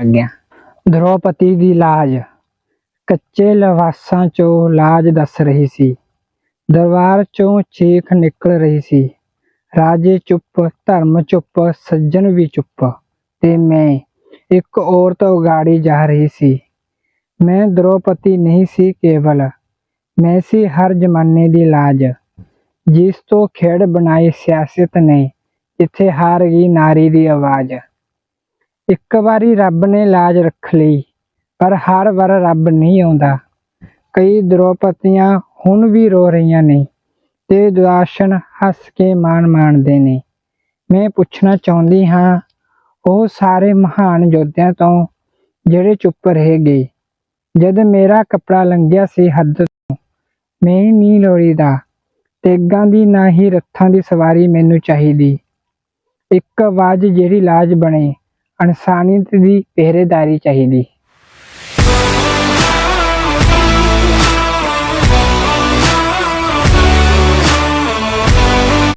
ਲੱਗਿਆ ਦ੍ਰੋਪਤੀ ਦੀ ਲਾਜ। ਕੱਚੇ ਲਵਾਸਾਂ ਚੋਂ ਲਾਜ ਦੱਸ ਰਹੀ ਸੀ। ਦਰਬਾਰ ਚੋਂ ਚੀਖ ਨਿਕਲ ਰਹੀ ਸੀ। ਰਾਜੇ ਚੁੱਪ, ਧਰਮ ਚੁੱਪ, ਸੱਜਣ ਵੀ ਚੁੱਪ। ਤੇ ਮੈਂ ਇੱਕ ਔਰਤ ਉਗਾੜੀ ਜਾ ਰਹੀ ਸੀ। ਮੈਂ ਦ੍ਰੋਪਤੀ ਨਹੀਂ ਸੀ ਕੇਵਲ। ਮੈਂ ਸੀ ਹਰ ਜ਼ਮਾਨੇ ਦੀ ਲਾਜ। ਜਿਸ ਤੋਂ ਖੇਡ ਬਣਾਈ ਸਿਆਸਤ ਨੇ ਜਿੱਥੇ ਹਾਰ ਗਈ ਨਾਰੀ ਦੀ ਆਵਾਜ਼। ਇੱਕ ਵਾਰੀ ਰੱਬ ਨੇ ਲਾਜ ਰੱਖ ਲਈ, ਪਰ ਹਰ ਵਾਰ ਰੱਬ ਨਹੀਂ ਆਉਂਦਾ। ਕਈ ਦ੍ਰੋਪਤੀਆਂ ਹੁਣ ਵੀ ਰੋ ਰਹੀਆਂ ਨੇ ਤੇ ਦੁਆਸ਼ਨ ਹੱਸ ਕੇ ਮਾਣ ਮਾਣਦੇ ਨੇ। ਮੈਂ ਪੁੱਛਣਾ ਚਾਹੁੰਦੀ ਹਾਂ, ਉਹ ਸਾਰੇ ਮਹਾਨ ਯੋਧਿਆਂ ਤੋਂ ਜਿਹੜੇ ਚੁੱਪ ਰਹਿ ਗਏ। ਜਦ ਮੇਰਾ ਕੱਪੜਾ ਲੰਘਿਆ ਸੀ ਹੱਦ ਤੋਂ, ਮੈਂ ਨਹੀਂ ਲੋੜੀਦਾ। ਤੇਗਾਂ ਦੀ ਨਾ ਹੀ ਰੱਥਾਂ ਦੀ ਸਵਾਰੀ ਮੈਨੂੰ ਚਾਹੀਦੀ। ਇੱਕ ਆਵਾਜ਼ ਜਿਹੜੀ ਲਾਜ ਬਣੇ ਇਨਸਾਨੀਅਤ ਦੀ ਪਹਿਰੇਦਾਰੀ ਚਾਹੀਦੀ।